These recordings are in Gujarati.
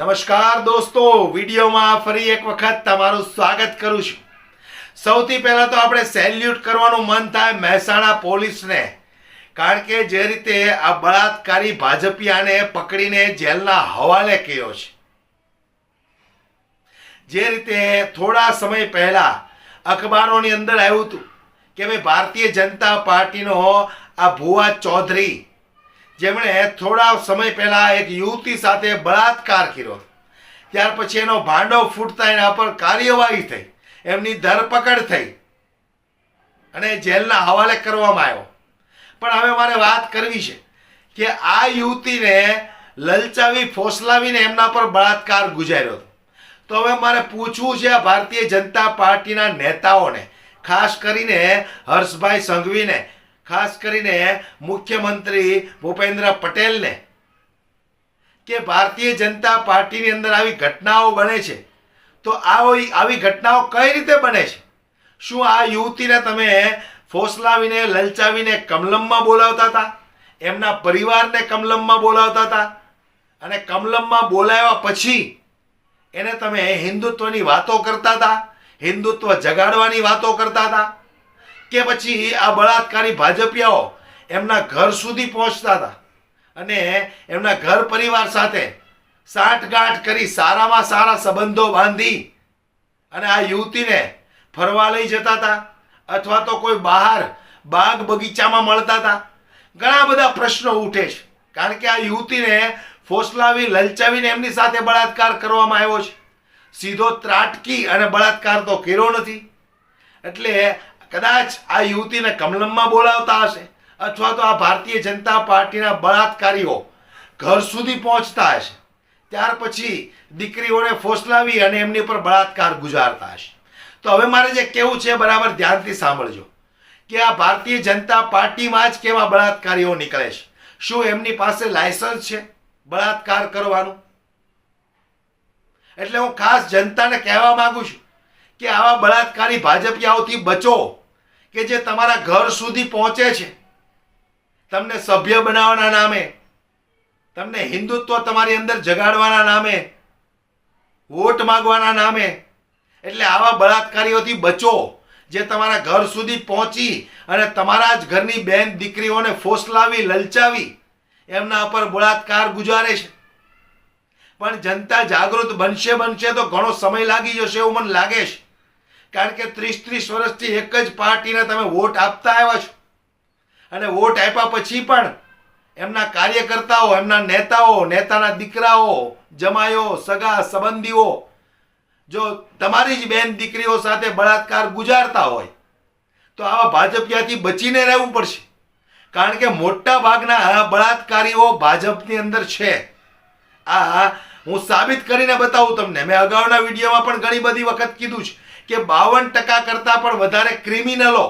નમસ્કાર દોસ્તો, વિડીયોમાં ફરી એક વખત તમારું સ્વાગત કરું છું. સૌથી પહેલા તો આપણે સેલ્યુટ કરવાનું મન થાય મહેસાણા પોલીસને. કારણ કે જે રીતે આ બળાત્કારી ભાજપિયાને પકડીને જેલના હવાલે કર્યો છે. જે રીતે થોડા સમય પહેલા અખબારોની અંદર આવ્યું હતું કે ભાઈ, ભારતીય જનતા પાર્ટીનો આ ભુવા ચૌધરી જેમણે થોડા સમય પહેલા એક યુવતી સાથે બળાત્કાર કર્યો. ત્યાર પછી એનો ભાંડો ફૂટતા એના પર કાર્યવાહી થઈ. એમની ધરપકડ થઈ. અને જેલના હવાલે કરવામાં આવ્યો. પણ હવે મારે વાત કરવી છે કે આ યુવતીને લલચાવી, ફોસલાવીને એમના પર બળાત્કાર ગુજાર્યો હતો. તો હવે મારે પૂછવું છે આ ભારતીય જનતા પાર્ટીના નેતાઓને, ખાસ કરીને હર્ષભાઈ સંઘવીને ખાસ કરીને મુખ્યમંત્રી ભૂપેન્દ્ર પટેલને કે ભારતીય જનતા પાર્ટીની અંદર આવી ઘટનાઓ બને છે. તો આવી આવી ઘટનાઓ કઈ રીતે બને છે? શું આ યુવતીને તમે ફોસલાવીને, લલચાવીને કમલમમાં બોલાવતા હતા? એમના પરિવારને કમલમમાં બોલાવતા હતા? અને કમલમમાં બોલાવ્યા પછી એને તમે હિન્દુત્વની વાતો કરતા હતા? હિન્દુત્વ જગાડવાની વાતો કરતા હતા? કે પછી આ બળાત્કારી ભાજપિયાઓ એમના ઘર સુધી પહોંચતા હતા અને એમના ઘર પરિવાર સાથે સાંઠગાંઠ કરી સારામાં સારા સંબંધો બાંધી અને આ યુવતીને ફરવા લઈ જતા હતા અથવા તો કોઈ બહાર બાગ બગીચામાં મળતા હતા. ઘણા બધા પ્રશ્નો ઉઠે છે. કારણ કે આ યુવતીને ફોસલાવી, લલચાવીને એમની સાથે બળાત્કાર કરવામાં આવ્યો છે. સીધો ત્રાટકી અને બળાત્કાર તો કર્યો નથી. એટલે કદાચ આ યુવતીને કમલમમાં બોલાવતા હશે અથવા તો આ ભારતીય જનતા પાર્ટીના બળાત્કારીઓ ઘર સુધી પહોંચતા હશે. ત્યાર પછી દીકરીઓને ફોસલાવી અને એમની પર બળાત્કાર ગુજારતા હશે. તો હવે મારે જે કેવું છે બરાબર ધ્યાનથી સાંભળજો કે આ ભારતીય જનતા પાર્ટીમાં જ કેવા બળાત્કારીઓ નીકળે છે? શું એમની પાસે લાયસન્સ છે બળાત્કાર કરવાનું? એટલે હું ખાસ જનતાને કહેવા માંગુ છું કે આવા બળાત્કારી ભાજપિયાઓથી બચો, કે જે તમારા ઘર સુધી પહોંચે છે. તમને સભ્ય બનાવવાના નામે, તમને હિન્દુત્વ તમારી અંદર જગાડવાના નામે, વોટ માંગવાના નામે, એટલે આવા બળાત્કારીઓથી બચો, જે તમારા ઘર સુધી પહોંચી અને તમારા જ ઘરની બેન દીકરીઓને ફોસલાવી, લલચાવી, એમના પર બળાત્કાર ગુજારે છે. પણ જનતા જાગૃત બનશે બનશે તો ઘણો સમય લાગી જશે એવું મને લાગે છે. કારણ કે ત્રીસ ત્રીસ વર્ષથી એક જ પાર્ટીને તમે વોટ આપતા આવ્યા છો. અને વોટ આપ્યા પછી પણ એમના કાર્યકર્તાઓ, એમના નેતાઓ, નેતાના દીકરાઓ જમાયો સગા સંબંધીઓ, જો તમારી જ બેન દીકરીઓ સાથે બળાત્કાર ગુજારતા હોય, તો આવા ભાજપિયાથી બચીને રહેવું પડશે. કારણ કે મોટા ભાગના આ બળાત્કારીઓ ભાજપની અંદર છે. આ હું સાબિત કરીને બતાવું તમને. મેં અગાઉના વિડીયોમાં પણ ઘણી બધી વખત કીધું છે. કે બાવન ટકા કરતાં પણ વધારે ક્રિમિનલો,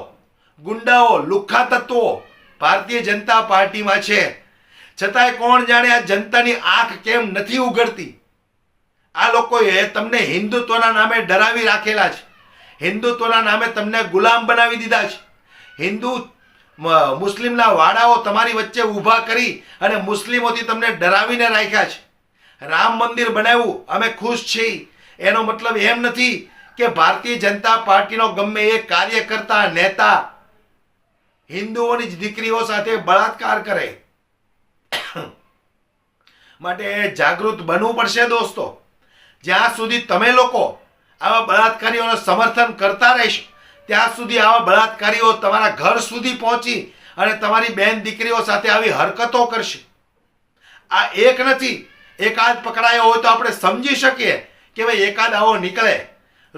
ગુંડાઓ લુખ્ખા તત્વો ભારતીય જનતા પાર્ટીમાં છે. છતાંય કોણ જાણે આ જનતાની આંખ કેમ નથી ઉઘડતી? આ લોકોએ તમને હિન્દુત્વના નામે ડરાવી રાખેલા છે. હિન્દુત્વના નામે તમને ગુલામ બનાવી દીધા છે. હિન્દુ મુસ્લિમના વાડાઓ તમારી વચ્ચે ઊભા કરી અને મુસ્લિમોથી તમને ડરાવીને રાખ્યા છે. રામ મંદિર બનાવ્યું, અમે ખુશ છીએ. એનો મતલબ એમ નથી કે ભારતીય જનતા પાર્ટીનો ગમે એ કાર્યકર્તા, નેતા, હિન્દુઓની જ દીકરીઓ સાથે બળાત્કાર કરે. માટે જાગૃત બનવું પડશે દોસ્તો. જ્યાં સુધી તમે લોકો આવા બળાત્કારીઓનું સમર્થન કરતા રહેશો, ત્યાં સુધી આવા બળાત્કારીઓ તમારા ઘર સુધી પહોંચી અને તમારી બેન દીકરીઓ સાથે આવી હરકતો કરશે. આ એક નથી, એકાદ પકડાયો હોય તો આપણે સમજી શકીએ કે ભાઈ એકાદ આવો નીકળે.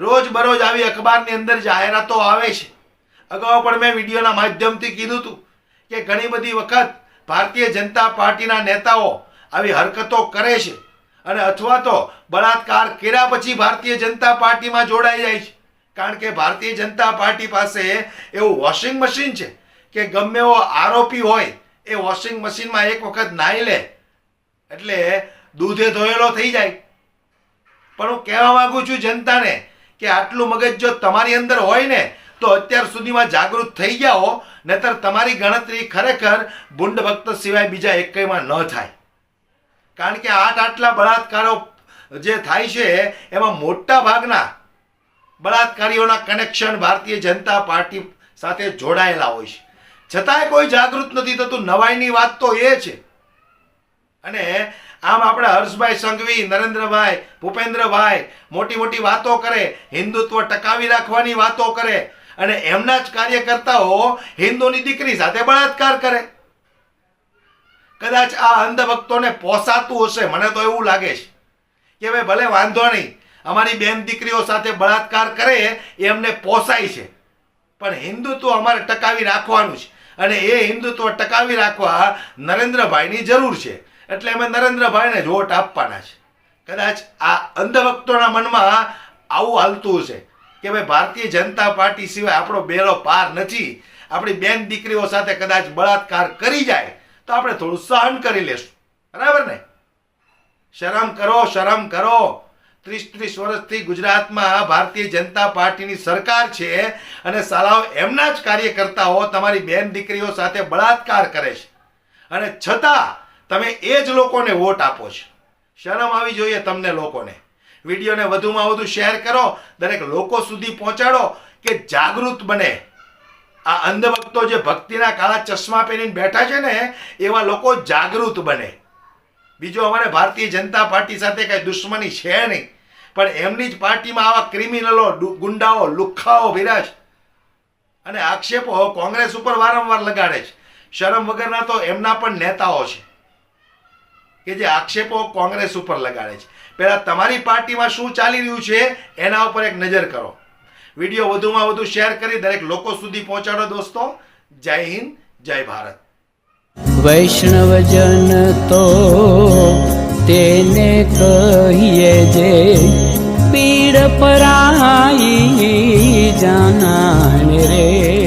રોજ બરોજ આવી અખબારની અંદર જાહેરાતો આવે છે. અગાઉ પણ મેં વિડીયોના માધ્યમથી કીધું હતું કે ઘણી બધી વખત ભારતીય જનતા પાર્ટીના નેતાઓ આવી હરકતો કરે છે અને અથવા તો બળાત્કાર કર્યા પછી ભારતીય જનતા પાર્ટીમાં જોડાઈ જાય છે. કારણ કે ભારતીય જનતા પાર્ટી પાસે એવું વોશિંગ મશીન છે કે ગમે એવો આરોપી હોય એ વોશિંગ મશીનમાં એક વખત નાહી લે એટલે દૂધે ધોયેલો થઈ જાય. પણ હું કહેવા માગું છું જનતાને કે આટલું મગજ જો તમારી અંદર હોય ને, તો અત્યાર સુધીમાં જાગૃત થઈ ગયા હો તમારી ગણતરી ખરેખર ભૂંડ ભક્ત સિવાય બીજા એકમાં ન થાય. કારણ કે આઠ આટલા બળાત્કારો જે થાય છે, એમાં મોટા ભાગના બળાત્કારીઓના કનેક્શન ભારતીય જનતા પાર્ટી સાથે જોડાયેલા હોય છે. છતાંય કોઈ જાગૃત નથી થતું. નવાઈની વાત તો એ છે અને આમ આપણે હર્ષભાઈ સંઘવી, નરેન્દ્રભાઈ, ભૂપેન્દ્રભાઈ મોટી મોટી વાતો કરે, હિન્દુત્વ ટકાવી રાખવાની વાતો કરે અને એમના જ કાર્યકર્તાઓ હિન્દુની દીકરી સાથે બળાત્કાર કરે. કદાચ આ અંધભક્તોને પોસાતું હશે, મને તો એવું લાગે છે કે ભાઈ ભલે વાંધો નહીં, અમારી બેન દીકરીઓ સાથે બળાત્કાર કરે એ અમને પોસાય છે. પણ હિન્દુત્વ અમારે ટકાવી રાખવાનું છે અને એ હિન્દુત્વ ટકાવી રાખવા નરેન્દ્રભાઈની જરૂર છે. એટલે અમે નરેન્દ્રભાઈને જ વોટ આપવાના છે. કદાચ આ અંધભક્તોના મનમાં આવું હાલતું છે કે ભાઈ ભારતીય જનતા પાર્ટી સિવાય આપણો બેરો પાર નથી, આપણી બેન દીકરીઓ સાથે કદાચ બળાત્કાર કરી જાય, તો આપણે થોડું સહન કરી લેશું. બરાબર ને? શરમ કરો શરમ કરો. ત્રીસ ત્રીસ વર્ષથી ગુજરાતમાં ભારતીય જનતા પાર્ટીની સરકાર છે અને સાલાઓ એમના જ કાર્યકર્તાઓ તમારી બેન દીકરીઓ સાથે બળાત્કાર કરે છે. અને છતાં તમે એ જ લોકોને વોટ આપો છો. શરમ આવી જોઈએ તમને લોકોને. વિડીયોને વધુમાં વધુ શેર કરો, દરેક લોકો સુધી પહોંચાડો કે જાગૃત બને. આ અંધભક્તો જે ભક્તિના કાળા ચશ્મા પહેરીને બેઠા છે ને, એવા લોકો જાગૃત બને. બીજો અમારે ભારતીય જનતા પાર્ટી સાથે કાંઈ દુશ્મની છે નહીં. પણ એમની જ પાર્ટીમાં આવા ક્રિમિનલો ગુંડાઓ, લુખ્ખાઓ વિરાજ. અને આક્ષેપો કોંગ્રેસ ઉપર વારંવાર લગાડે છે. શરમ વગરના તો એમના પણ નેતાઓ છે. કે જે આક્ષેપો કોંગ્રેસ ઉપર લગાડે છે. પહેલાં તમારી પાર્ટીમાં શું ચાલી રહ્યું છે એના ઉપર એક નજર કરો. વીડિયો વધુમાં વધુ શેર કરી દરેક લોકો સુધી પહોંચાડો દોસ્તો. જય હિન્દ, જય ભારત. વૈષ્ણવજન તો તેને કહીએ જે પીડ પરાઈ જાના રે.